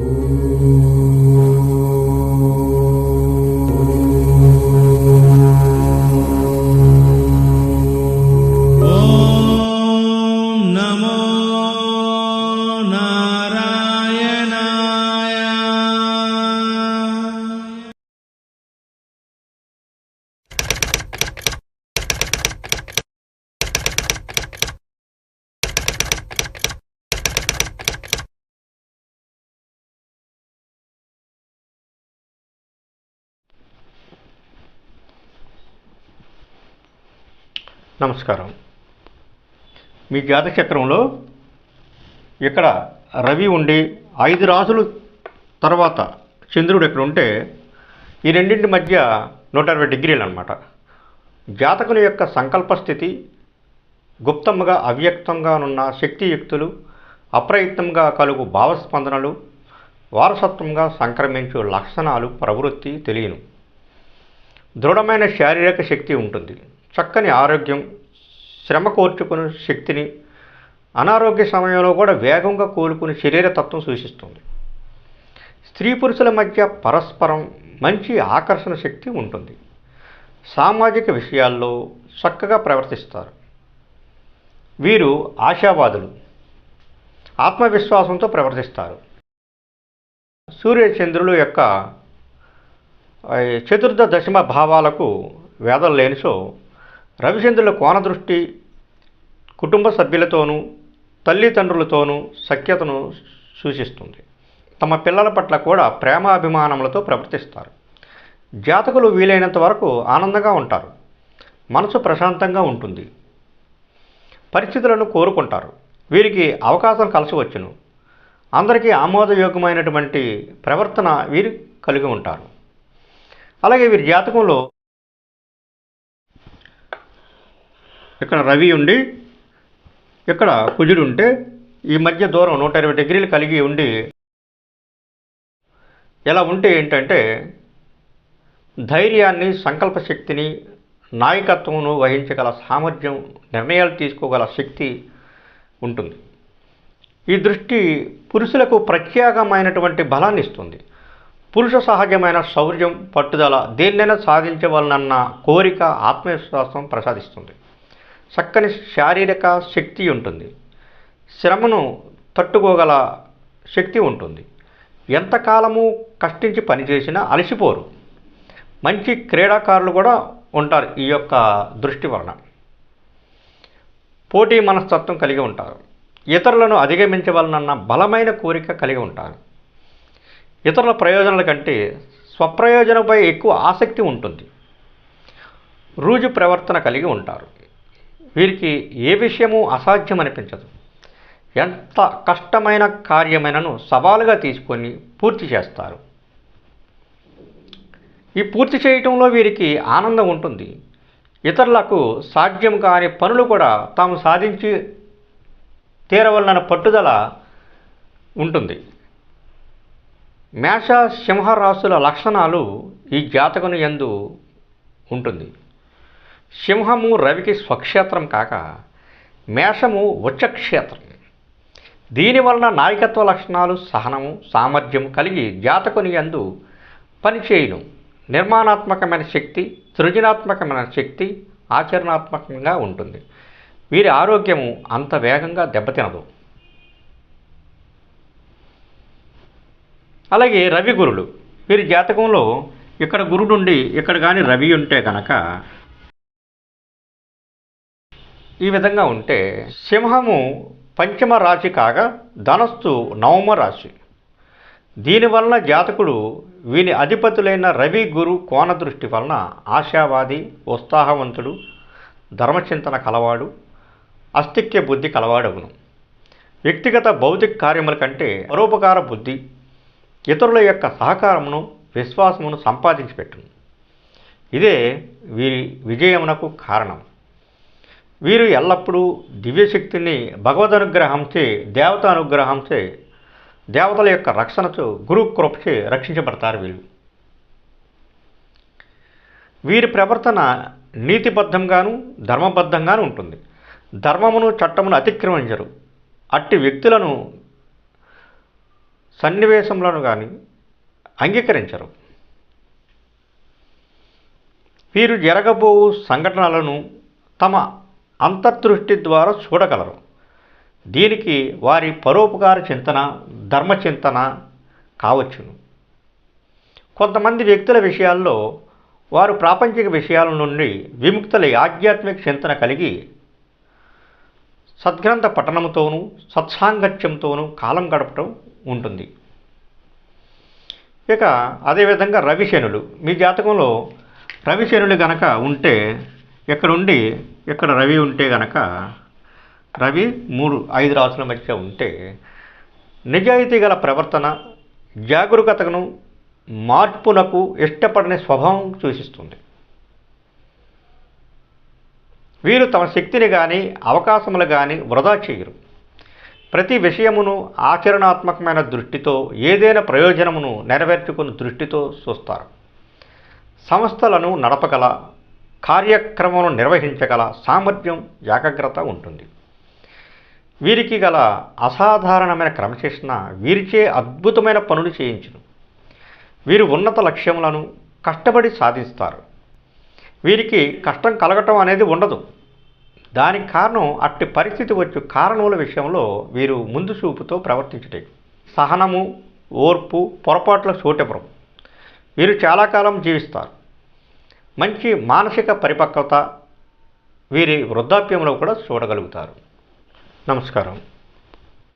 Ooh. నమస్కారం. మీ జాతకచక్రంలో ఇక్కడ రవి ఉండి ఐదు రాసులు తర్వాత చంద్రుడు ఇక్కడ ఉంటే ఈ రెండింటి మధ్య నూట అరవై డిగ్రీలు అనమాట జాతకుని యొక్క సంకల్ప స్థితి గుప్తంగా అవ్యక్తంగా ఉన్న శక్తియుక్తులు అప్రయత్నంగా కలుగు భావస్పందనలు వారసత్వంగా సంక్రమించు లక్షణాలు ప్రవృత్తి తెలియను. దృఢమైన శారీరక శక్తి ఉంటుంది. చక్కని ఆరోగ్యం శ్రమ కోర్చుకునే శక్తిని అనారోగ్య సమయంలో కూడా వేగంగా కోలుకునే శరీరతత్వం సూచిస్తుంది. స్త్రీ పురుషుల మధ్య పరస్పరం మంచి ఆకర్షణ శక్తి ఉంటుంది. సామాజిక విషయాల్లో చక్కగా ప్రవర్తిస్తారు. వీరు ఆశావాదులు ఆత్మవిశ్వాసంతో ప్రవర్తిస్తారు. సూర్యచంద్రుల యొక్క చతుర్థ దశమ భావాలకు వేదం లేనిసో రవిచంద్రుల కోణ దృష్టి కుటుంబ సభ్యులతోనూ తల్లిదండ్రులతోనూ సఖ్యతను సూచిస్తుంది. తమ పిల్లల పట్ల కూడా ప్రేమాభిమానములతో ప్రవర్తిస్తారు. జాతకులు వీలైనంత వరకు ఆనందంగా ఉంటారు. మనసు ప్రశాంతంగా ఉంటుంది. పరిస్థితులను కోరుకుంటారు. వీరికి అవకాశం కలిసి వచ్చును. అందరికీ ఆమోదయోగ్యమైనటువంటి ప్రవర్తన వీరు కలిగి ఉంటారు. అలాగే వీరి జాతకంలో ఇక్కడ రవి ఉండి ఇక్కడ కుజుడు ఉంటే ఈ మధ్య దూరం నూట ఇరవై డిగ్రీలు కలిగి ఉండి ఎలా ఉంటే ఏంటంటే ధైర్యాన్ని సంకల్ప శక్తిని నాయకత్వమును వహించగల సామర్థ్యం నిర్ణయాలు తీసుకోగల శక్తి ఉంటుంది. ఈ దృష్టి పురుషులకు ప్రత్యేకమైనటువంటి బలాన్ని ఇస్తుంది. పురుష సహజమైన శౌర్యం పట్టుదల దేన్నైనా సాధించవలనన్న కోరిక ఆత్మవిశ్వాసం ప్రసాదిస్తుంది. చక్కని శారీరక శక్తి ఉంటుంది. శ్రమను తట్టుకోగల శక్తి ఉంటుంది. ఎంతకాలము కష్టించి పనిచేసినా అలసిపోరు. మంచి క్రీడాకారులు కూడా ఉంటారు ఈ యొక్క దృష్టి వలన. పోటీ మనస్తత్వం కలిగి ఉంటారు. ఇతరులను అధిగమించవలనన్న బలమైన కోరిక కలిగి ఉంటారు. ఇతరుల ప్రయోజనాల కంటే స్వప్రయోజనంపై ఎక్కువ ఆసక్తి ఉంటుంది. రూజు ప్రవర్తన కలిగి ఉంటారు. వీరికి ఏ విషయము అసాధ్యం అనిపించదు ఎంత కష్టమైన కార్యమైనను సవాలుగా తీసుకొని పూర్తి చేస్తారు. ఈ పూర్తి చేయటంలో వీరికి ఆనందం ఉంటుంది. ఇతరులకు సాధ్యం కాని పనులు కూడా తాము సాధించి తీరవలన పట్టుదల ఉంటుంది. మేష సింహరాశుల లక్షణాలు ఈ జాతకుని ఎందు ఉంటుంది. సింహము రవికి స్వక్షేత్రం కాక మేషము ఉచ్చక్షేత్రం దీనివలన నాయకత్వ లక్షణాలు సహనము సామర్థ్యం కలిగి జాతకుని యందు పనిచేయును నిర్మాణాత్మకమైన శక్తి సృజనాత్మకమైన శక్తి ఆచరణాత్మకంగా ఉంటుంది. వీరి ఆరోగ్యము అంత వేగంగా దెబ్బతినదు. అలాగే రవి గురులు. వీరి జాతకంలో ఇక్కడ గురుడు ఉండి ఇక్కడ కానీ రవి ఉంటే కనుక ఈ విధంగా ఉంటే సింహము పంచమ రాశి కాగా ధనస్సు నవమ రాశి. దీనివలన జాతకుడు వీని అధిపతులైన రవి గురు కోణ దృష్టి వలన ఆశావాది ఉత్సాహవంతుడు ధర్మచింతన కలవాడు అస్తిక్య బుద్ధి కలవాడవును వ్యక్తిగత భౌతిక కార్యముల కంటే పరోపకార బుద్ధి ఇతరుల యొక్క సహకారమును విశ్వాసమును సంపాదించి పెట్టును ఇదే వీరి విజయమునకు కారణం. వీరు ఎల్లప్పుడూ దివ్యశక్తిని భగవద్ అనుగ్రహంచే దేవత అనుగ్రహంచే దేవతల యొక్క రక్షణతో గురు కృపచే రక్షించబడతారు వీళ్ళు. వీరి ప్రవర్తన నీతిబద్ధంగాను ధర్మబద్ధంగాను ఉంటుంది. ధర్మమును చట్టమును అతిక్రమించరు. అట్టి వ్యక్తులను సన్నివేశంలోను కానీ అంగీకరించరు. వీరు జరగబోవు సంఘటనలను తమ అంతర్దృష్టి ద్వారా చూడగలరు. దీనికి వారి పరోపకార చింతన ధర్మచింతన కావచ్చును. కొంతమంది వ్యక్తుల విషయాల్లో వారు ప్రాపంచిక విషయాల నుండి విముక్తులై ఆధ్యాత్మిక చింతన కలిగి సద్గ్రంథ పఠనంతోనూ సత్సాంగత్యంతోనూ కాలం గడపడం ఉంటుంది. ఇక అదేవిధంగా రవిశనులు. మీ జాతకంలో రవిశనులు గనక ఉంటే ఇక్కడ ఉండి ఇక్కడ రవి ఉంటే గనక రవి మూడు ఐదు రాసుల మధ్య ఉంటే నిజాయితీ గల ప్రవర్తన జాగరూకతను మార్పునకు ఇష్టపడని స్వభావం సూచిస్తుంది. వీరు తమ శక్తిని కానీ అవకాశములు కానీ వృధా చేయరు. ప్రతి విషయమును ఆచరణాత్మకమైన దృష్టితో ఏదైనా ప్రయోజనమును నెరవేర్చుకుని దృష్టితో చూస్తారు. సంస్థలను నడపగల కార్యక్రమం నిర్వహించగల సామర్థ్యం ఏకాగ్రత ఉంటుంది. వీరికి గల అసాధారణమైన క్రమశిక్షణ వీరిచే అద్భుతమైన పనులు చేయించును. వీరు ఉన్నత లక్ష్యములను కష్టపడి సాధిస్తారు. వీరికి కష్టం కలగటం అనేది ఉండదు. దానికి కారణం అట్టి పరిస్థితి వచ్చు కారణముల విషయంలో వీరు ముందు చూపుతో ప్రవర్తించుటే. సహనము ఓర్పు పొరపాట్ల చోటెవరం వీరు చాలా కాలం జీవిస్తారు. మంచి మానసిక పరిపక్వత వీరి వృద్ధాప్యంలో కూడా చూడగలుగుతారు. నమస్కారం.